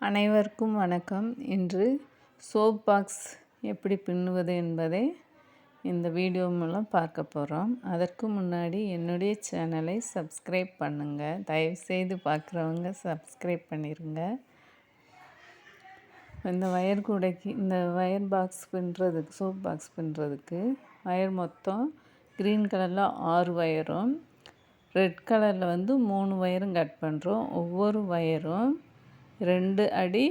அனைவருக்கும் வணக்கம். இன்று சோப் பாக்ஸ் எப்படி பின்னுவது என்பதை இந்த வீடியோ மூலம் பார்க்க போகிறோம் அதற்கு முன்னாடி என்னுடைய சேனலை சப்ஸ்கிரைப் பண்ணுங்கள் தயவுசெய்து பார்க்குறவங்க சப்ஸ்கிரைப் பண்ணிடுங்க இந்த வயர் கூடைக்கு இந்த வயர் பாக்ஸ் பின்னுறதுக்கு சோப் பாக்ஸ் பின்னுறதுக்கு வயர் மொத்தம் க்ரீன் கலரில் ஆறு வயரும் ரெட் கலரில் வந்து மூணு வயரும் கட் பண்ணுறோம் ஒவ்வொரு வயரும் ரெண்டு அடி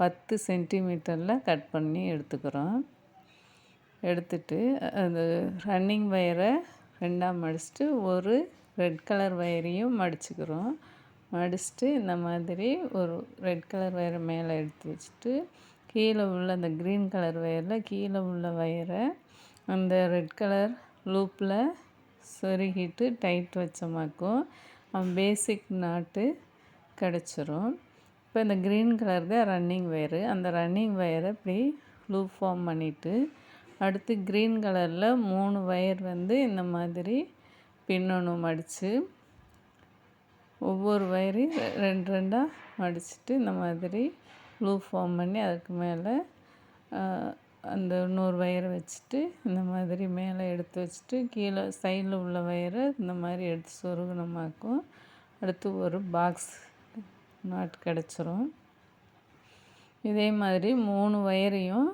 பத்து சென்டிமீட்டரில் கட் பண்ணி எடுத்துக்கிறோம். எடுத்துட்டு அந்த ரன்னிங் வயரை ரெண்டாக மடிச்சுட்டு ஒரு ரெட் கலர் வயரையும் மடிச்சுக்கிறோம். மடிச்சுட்டு இந்த மாதிரி ஒரு ரெட் கலர் வயரை மேலே எடுத்து வச்சுட்டு கீழே உள்ள அந்த க்ரீன் கலர் வயரில் கீழே உள்ள வயரை அந்த ரெட் கலர் லூப்பில் சொருகிட்டு டைட் வச்சோமாக்கும். பேசிக் நாட்டு கிடச்சிரும். இப்போ இந்த க்ரீன் கலர் தான் ரன்னிங் ஒயரு அந்த ரன்னிங் ஒயரை இப்படி லூப் ஃபார்ம் பண்ணிவிட்டு அடுத்து க்ரீன் கலரில் மூணு ஒயர் வந்து இந்த மாதிரி பின்னணும் மடித்து ஒவ்வொரு ஒயரையும் ரெண்டு ரெண்டாக மடிச்சுட்டு இந்த மாதிரி லூப் ஃபார்ம் பண்ணி அதுக்கு மேலே அந்த இன்னொரு வயரை வச்சுட்டு இந்த மாதிரி மேலே எடுத்து வச்சுட்டு கீழே சைடில் உள்ள வயரை இந்த மாதிரி எடுத்து சொருகணமாக்கும் அடுத்து ஒரு பாக்ஸ் நாட் கிடச்சிரும். இதே மாதிரி மூணு வயரையும்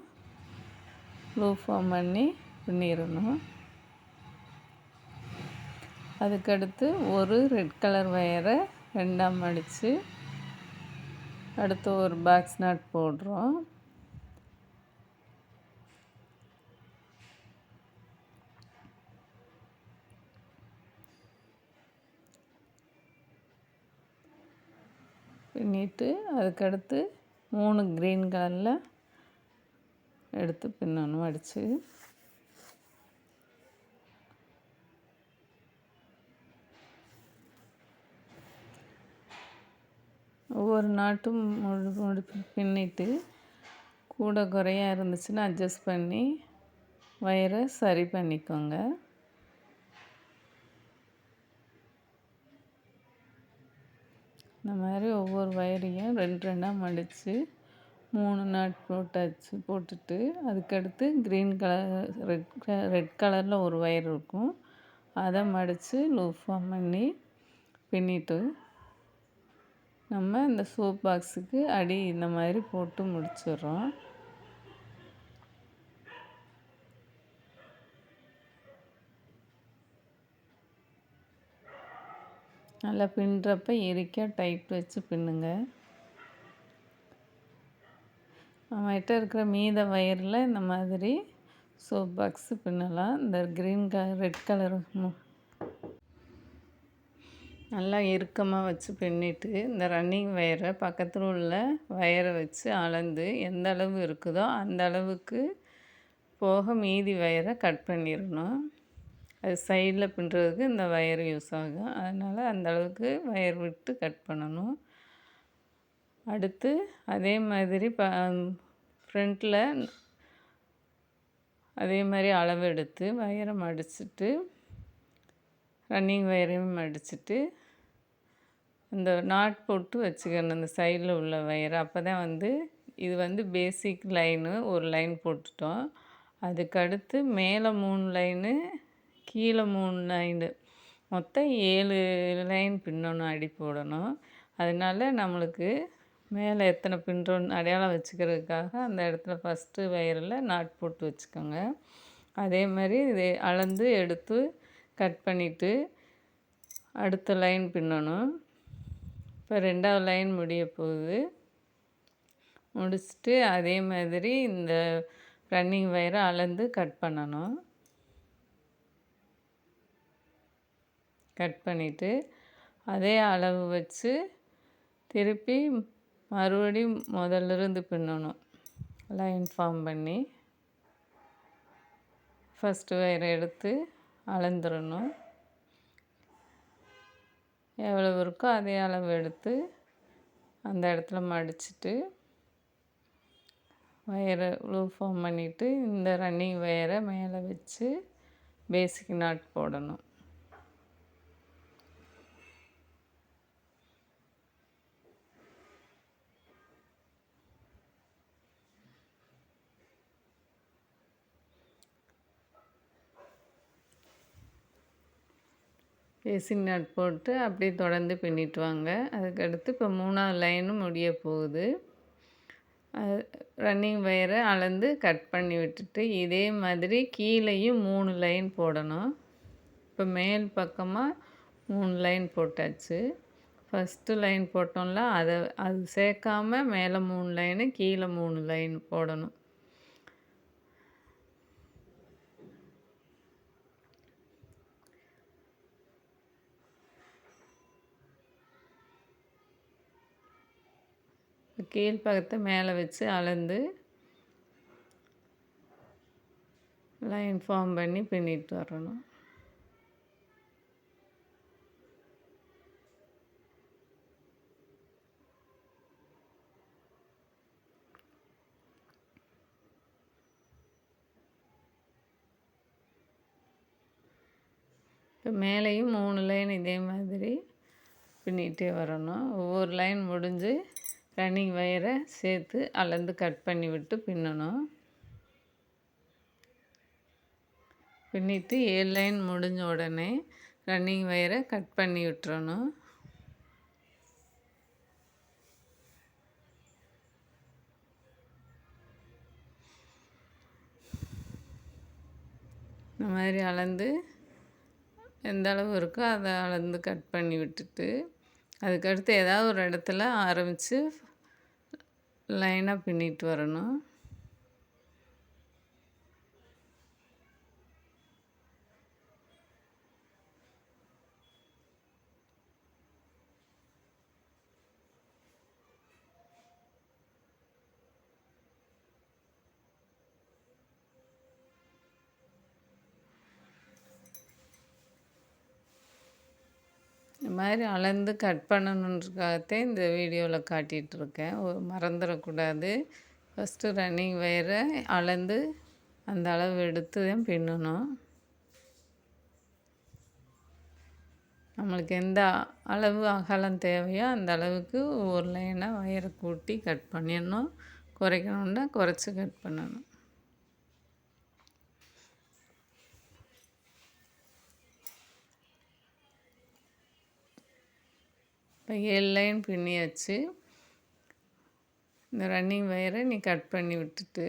ப்ளூ ஃபார்ம் பண்ணி பண்ணிடணும் அதுக்கடுத்து ஒரு ரெட் கலர் வயரை ரெண்டாம் மடித்து அடுத்து ஒரு பாக்ஸ் நாட் போடுறோம். பின்னிட்டு அதுக்கடுத்து மூணு க்ரீன் கலரில் எடுத்து பின்னணும் அடித்து ஒவ்வொரு நாட்டும் முழு முழு பின்னிட்டு கூட குறையாக இருந்துச்சுன்னா அட்ஜஸ்ட் பண்ணி வயரை சரி பண்ணிக்கோங்க. இந்த மாதிரி ஒவ்வொரு வயரையும் ரெண்டு ரெண்டாக மடித்து மூணு நாட் போட்டாச்சு போட்டுட்டு அதுக்கடுத்து க்ரீன் கலர் ரெட் ரெட் கலரில் ஒரு ஒயர் இருக்கும். அதை மடித்து லூப் ஃபார்ம் பண்ணி பின்னிட்டு நம்ம இந்த சோப் பாக்ஸுக்கு அடி இந்த மாதிரி போட்டு முடிச்சிடுறோம். நல்லா பின்னுறப்ப எரிக்க டைட் வச்சு பின்னுங்க. நம்மகிட்ட இருக்கிற மீத வயரில் இந்த மாதிரி சோப் பாக்ஸு பின்னலாம். இந்த க்ரீன் கலர் ரெட் கலர் நல்லா இறுக்கமாக வச்சு பின்னிட்டு இந்த ரன்னிங் வயரை பக்கத்தில் உள்ள வயரை வச்சு அளந்து எந்த அளவு இருக்குதோ அந்த அளவுக்கு போக மீதி வயரை கட் பண்ணிடணும். அது சைடில் பின்னுறதுக்கு இந்த வயர் யூஸ் ஆகும். அதனால் அந்த அளவுக்கு வயர் விட்டு கட் பண்ணணும். அடுத்து அதே மாதிரி ப ஃப்ரண்ட்டில் அதே மாதிரி அளவு எடுத்து வயரை மடிச்சுட்டு ரன்னிங் வயரையும் மடிச்சுட்டு இந்த நாட் போட்டு வச்சுக்கணும். இந்த சைடில் உள்ள வயர் அப்போ தான் வந்து இது வந்து பேசிக் லைனு ஒரு லைன் போட்டுட்டோம். அதுக்கடுத்து மேலே மூணு லைனு கீழே மூணு லைனு மொத்தம் ஏழு லைன் பின்னணும் அடி போடணும். அதனால நம்மளுக்கு மேலே எத்தனை பின்றோன்னு அடையாளம் வச்சுக்கிறதுக்காக அந்த இடத்துல ஃபஸ்ட்டு வயரில் நாட் போட்டு வச்சுக்கோங்க. அதே மாதிரி இதை அளந்து எடுத்து கட் பண்ணிவிட்டு அடுத்த லைன் பின்னணும் இப்போ ரெண்டாவது லைன் முடிய போகுது. முடிச்சுட்டு அதே மாதிரி இந்த ரன்னிங் வயரை அளந்து கட் பண்ணணும். கட் பண்ணிவிட்டு அதே அளவு வச்சு திருப்பி மறுபடியும் முதல்லிருந்து பின்னணும். லைன் ஃபார்ம் பண்ணி ஃபஸ்ட்டு வயரை எடுத்து அளந்துடணும் எவ்வளவு இருக்கோ அதே அளவு எடுத்து அந்த இடத்துல மடிச்சுட்டு வயரை ப்ளூ ஃபார்ம் பண்ணிவிட்டு இந்த ரன்னிங் வயரை மேலே வச்சு பேசிக் நாட் போடணும். பேசிங் நட் போட்டு அப்படியே தொடர்ந்து பின்னிட்டு வாங்க. அதுக்கடுத்து இப்போ மூணாவது லைனும் முடிய போகுது. ரன்னிங் வயரை அளந்து கட் பண்ணி விட்டுட்டு இதே மாதிரி கீழேயும் மூணு லைன் போடணும். இப்போ மேல் பக்கமாக மூணு லைன் போட்டாச்சு. ஃபஸ்ட்டு லைன் போட்டோம்ல அதை அது சேர்க்காம மேலே மூணு லைனு கீழே மூணு லைன் போடணும். கீழ்ப்பக்கத்தை மேலே வச்சு அளந்து லைன் ஃபார்ம் பண்ணி பின்னிட்டு வரணும். இப்போ மேலேயும் மூணு லைன் இதே மாதிரி பின்னிகிட்டே வரணும். ஒவ்வொரு லைன் முடிஞ்சு ரன்னிங் வயரை சேர்த்து அளந்து கட் பண்ணி விட்டு பின்னணும். பின்னிட்டு ஏழு லைன் முடிஞ்ச உடனே ரன்னிங் வயரை கட் பண்ணி விட்டுறணும். இந்த மாதிரி அளந்து எந்த அளவு இருக்கோ அதை அளந்து கட் பண்ணி விட்டுட்டு அதுக்கடுத்து ஏதாவது ஒரு இடத்துல ஆரம்பித்து லைனாக பின்னிட்டு வரணும். மாதிரி அளந்து கட் பண்ணணுன்றக்காகத்தே இந்த வீடியோவில் காட்டிகிட்ருக்கேன் மறந்துடக்கூடாது. ஃபஸ்ட்டு ரன்னிங் வயரை அளந்து அந்த அளவு எடுத்து தான் பின்னணும். நம்மளுக்கு எந்த அளவு அகலம் தேவையோ அந்த அளவுக்கு ஒரு லைனாக வயரை கூட்டி கட் பண்ணிடணும். குறைக்கணுன்னா குறைச்சி கட் பண்ணணும். இப்போ ஏழு லைன் பின்னியாச்சு. இந்த ரன்னிங் வயரை நீ கட் பண்ணி விட்டுட்டு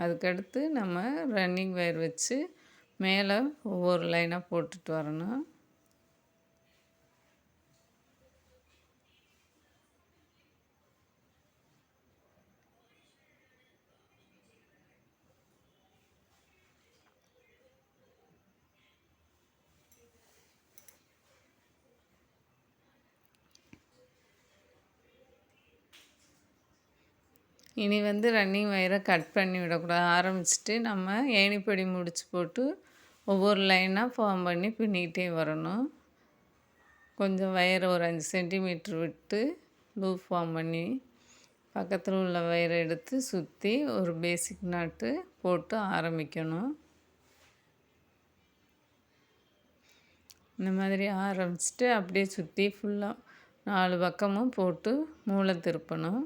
அதுக்கடுத்து நம்ம ரன்னிங் வயர் வச்சு மேலே ஒவ்வொரு லைனாக போட்டுட்டு வரணும். இனி வந்து ரன்னிங் வயரை கட் பண்ணி விடக்கூடாது. ஆரம்பிச்சுட்டு நம்ம ஏணிப்படி முடிச்சு போட்டு ஒவ்வொரு லைனாக ஃபார்ம் பண்ணி பின்னிக்கிட்டே வரணும். கொஞ்சம் வயரை ஒரு அஞ்சு சென்டிமீட்ரு விட்டு லூப் ஃபார்ம் பண்ணி பக்கத்தில் உள்ள வயரை எடுத்து சுற்றி ஒரு பேசிக் நாட்டு போட்டு ஆரம்பிக்கணும். இந்த மாதிரி ஆரம்பிச்சுட்டு அப்படியே சுற்றி ஃபுல்லாக நாலு பக்கமும் போட்டு மூளை திருப்பணும்.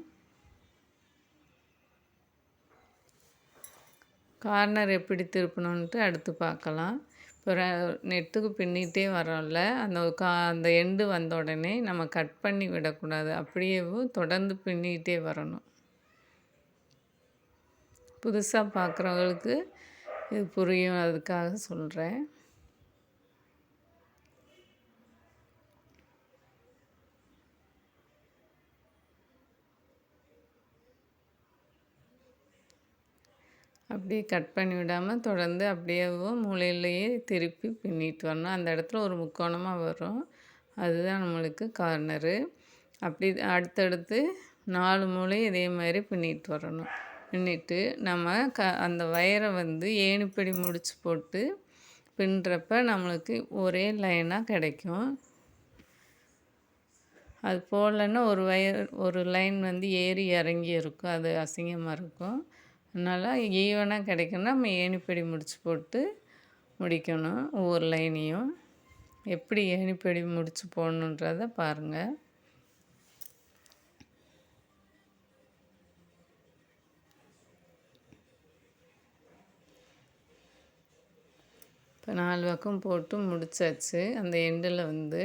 கார்னர் எப்படி திருப்பணுன்ட்டு அடுத்து பார்க்கலாம். இப்போ நெட்டுக்கு பின்னிகிட்டே வரோம்ல அந்த கா அந்த எண்டு வந்த உடனே நம்ம கட் பண்ணி விடக்கூடாது. அப்படியேவும் தொடர்ந்து பின்னிக்கிட்டே வரணும். புதுசாக பார்க்குறவங்களுக்கு இது புரியும் அதுக்காக சொல்கிறேன் அப்படியே கட் பண்ணி விடாமல் தொடர்ந்து அப்படியேவும் மூலையிலேயே திருப்பி பின்னிட்டு வரணும். அந்த இடத்துல ஒரு முக்கோணமாக வரும். அதுதான் நம்மளுக்கு கார்னரு அப்படி அடுத்தடுத்து நாலு மூலையும் இதே மாதிரி பின்னிட்டு வரணும். பின்னிட்டு நம்ம க அந்த வயரை வந்து ஏணிப்படி முடிச்சு போட்டு பின்னுறப்ப நம்மளுக்கு ஒரே லைனாக கிடைக்கும். அது போடலன்னா ஒரு வயர் ஒரு லைன் வந்து ஏறி இறங்கி இருக்கும். அது அசிங்கமாக இருக்கும். அதனால் ஈவனாக கிடைக்கணும் நம்ம ஏணிப்படி முடிச்சு போட்டு முடிக்கணும் ஒவ்வொரு லைனையும். எப்படி ஏணிப்படி முடிச்சு போடணுன்றத பாருங்கள் இப்போ நாலு பக்கம் போட்டு முடிச்சாச்சு. அந்த எண்டில் வந்து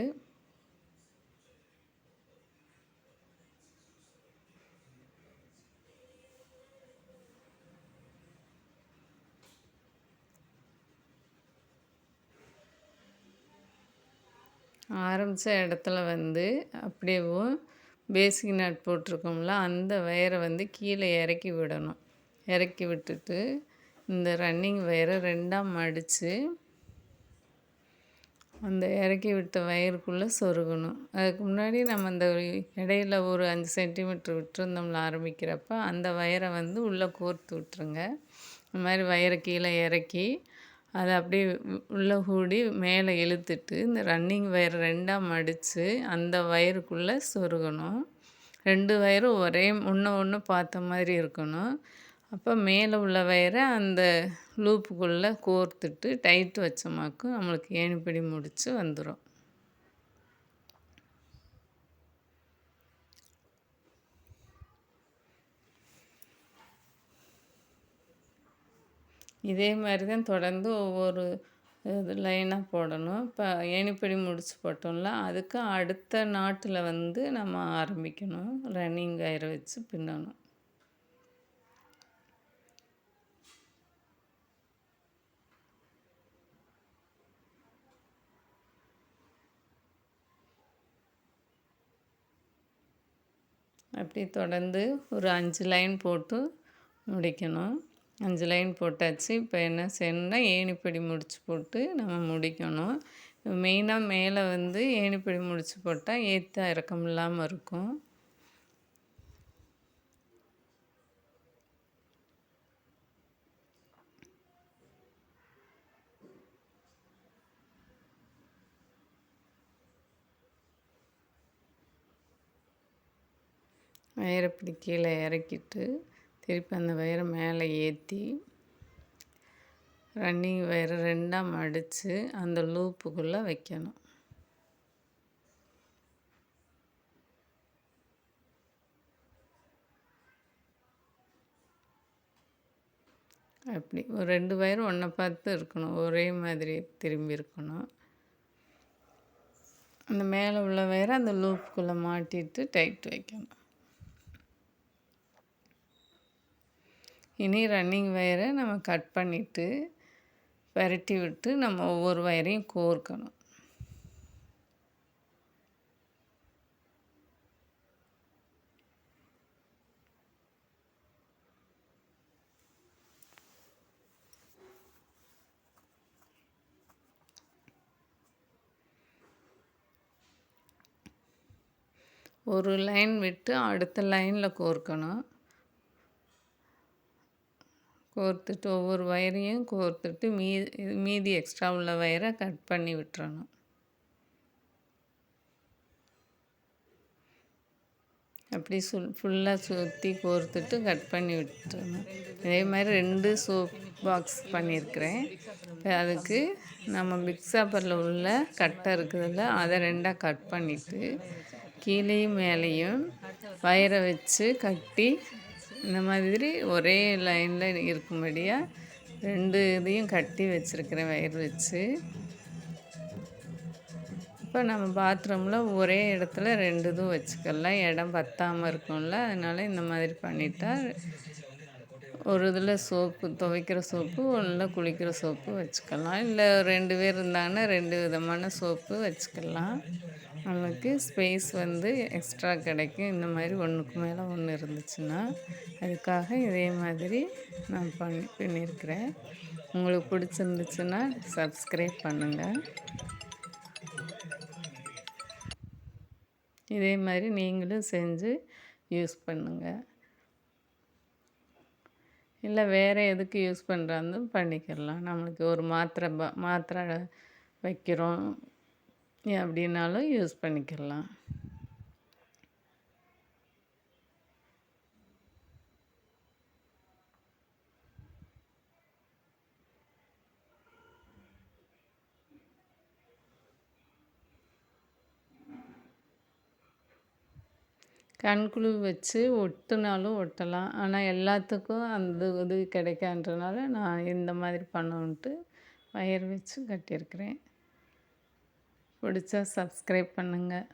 ஆரம்பித்த இடத்துல வந்து அப்படியேவும் பேசிக் நட் போட்டிருக்கோம்ல அந்த வயரை வந்து கீழே இறக்கி விடணும். இறக்கி விட்டுட்டு இந்த ரன்னிங் வயரை ரெண்டாக மடித்து அந்த இறக்கி விட்ட வயருக்குள்ளே சொருகணும். அதுக்கு முன்னாடி நம்ம அந்த இடையில ஒரு அஞ்சு சென்டிமீட்ரு விட்டுருந்தோம்ல ஆரம்பிக்கிறப்ப அந்த வயரை வந்து உள்ளே கோர்த்து விட்டுருங்க. இந்த மாதிரி வயரை கீழே இறக்கி அதை அப்படியே உள்ளே கூடி மேலே இழுத்துட்டு இந்த ரன்னிங் வயர் ரெண்டாக மடித்து அந்த வயருக்குள்ளே சொருகணும். ரெண்டு வயரும் ஒரே ஒன்று ஒன்று பார்த்த மாதிரி இருக்கணும். அப்போ மேலே உள்ள வயரை அந்த லூப்புக்குள்ளே கோர்த்துட்டு டைட் வச்சோமாக்கும் நம்மளுக்கு ஏணிப்படி முடித்து வந்துடும் இதே மாதிரி தான் தொடர்ந்து ஒவ்வொரு இது லைனாக போடணும். இப்போ ஏணிப்படி முடிச்சு போட்டோம்ல அதுக்கு அடுத்த நாட்டில் வந்து நம்ம ஆரம்பிக்கணும். ரன்னிங் கயிறை வச்சு பின்னணும். அப்படி தொடர்ந்து ஒரு அஞ்சு லைன் போட்டு முடிக்கணும். அஞ்சு லைன் போட்டாச்சு. இப்போ என்ன செய்யணும்னா ஏணிப்படி முடிச்சு போட்டு நம்ம முடிக்கணும். மெயினாக மேலே வந்து ஏணிப்படி முடிச்சு போட்டால் ஏற்ற இறக்கம் இல்லாமல் இருக்கும். வயரை கீழே இறக்கிட்டு திருப்பி அந்த வயரை மேலே ஏற்றி ரன்னிங் வயரை ரெண்டாக மடித்து அந்த லூப்புக்குள்ளே வைக்கணும். அப்படி ஒரு ரெண்டு வயரும் ஒன்றை பார்த்து இருக்கணும். ஒரே மாதிரி திரும்பி இருக்கணும். அந்த மேலே உள்ள வயரை அந்த லூப்புக்குள்ளே மாட்டிட்டு டைட் வைக்கணும். இனி ரன்னிங் வயரை நம்ம கட் பண்ணிவிட்டு விரட்டி விட்டு நம்ம ஒவ்வொரு வயரையும் கோர்க்கணும். ஒரு லைன் விட்டு அடுத்த லைனில் கோர்க்கணும். கோர்த்துட்டு ஒவ்வொரு வயரையும் கோர்த்துட்டு மீ மீதி எக்ஸ்ட்ரா உள்ள வயரை கட் பண்ணி விட்டுறணும். அப்படி சுல் ஃபுல்லாக சுற்றி கோர்த்துட்டு கட் பண்ணி விட்டுறணும். இதே மாதிரி ரெண்டு சோப் பாக்ஸ் பண்ணியிருக்கிறேன். அதுக்கு நம்ம பிக் சாப்பரில் உள்ள கட்டை இருக்குதுல்ல அதை ரெண்டாக கட் பண்ணிவிட்டு கீழேயும் மேலேயும் வயரை வச்சு கட்டி இந்த மாதிரி ஒரே லைனில் இருக்கும்படியாக ரெண்டு இதையும் கட்டி வச்சுருக்கிறேன் வயிறு வச்சு. இப்போ நம்ம பாத்ரூமில் ஒரே இடத்துல ரெண்டு இதுவும் வச்சுக்கலாம். இடம் பத்தாமல் இருக்கும்ல அதனால் இந்த மாதிரி பண்ணிட்டா ஒரு இதில் சோப்பு துவைக்கிற சோப்பு ஒன்றில் குளிக்கிற சோப்பு வச்சுக்கலாம். இல்லை ரெண்டு பேர் இருந்தாங்கன்னா ரெண்டு விதமான சோப்பு வச்சுக்கலாம். நம்மளுக்கு ஸ்பேஸ் வந்து எக்ஸ்ட்ரா கிடைக்கும். இந்த மாதிரி ஒன்றுக்கு மேலே ஒன்று இருந்துச்சுன்னா அதுக்காக இதே மாதிரி நான் பண்ணி பண்ணியிருக்கிறேன். உங்களுக்கு பிடிச்சிருந்துச்சுன்னா சப்ஸ்கிரைப் பண்ணுங்கள் இதே மாதிரி நீங்களும் செஞ்சு யூஸ் பண்ணுங்கள் இல்லை வேறு எதுக்கு யூஸ் பண்ணுறாந்தும் பண்ணிக்கிடலாம் நம்மளுக்கு ஒரு மாத்திரை மாத்திரை வைக்கிறோம். அப்படின்னாலும் யூஸ் பண்ணிக்கலாம். கண்குழு வச்சு ஒட்டுனாலும் ஒட்டலாம். ஆனால் எல்லாத்துக்கும் அந்த உதவி கிடைக்கான்றனால நான் இந்த மாதிரி பண்ணோன்ட்டு வயர் வச்சு கட்டியிருக்கிறேன். பிடிச்சா சப்ஸ்கிரைப் பண்ணுங்கள்